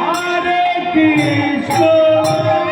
Hare Krishna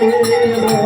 রে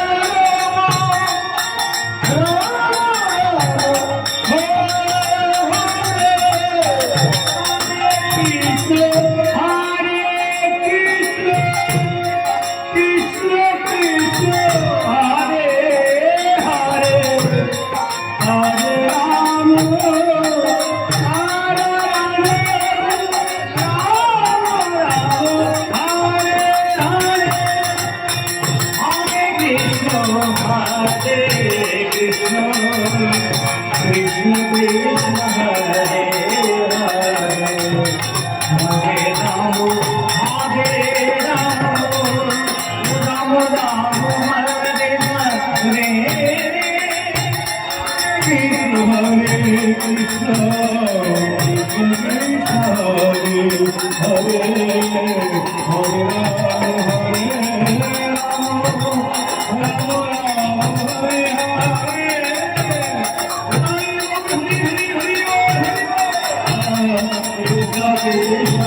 Krishna Krishna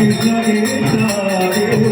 Hare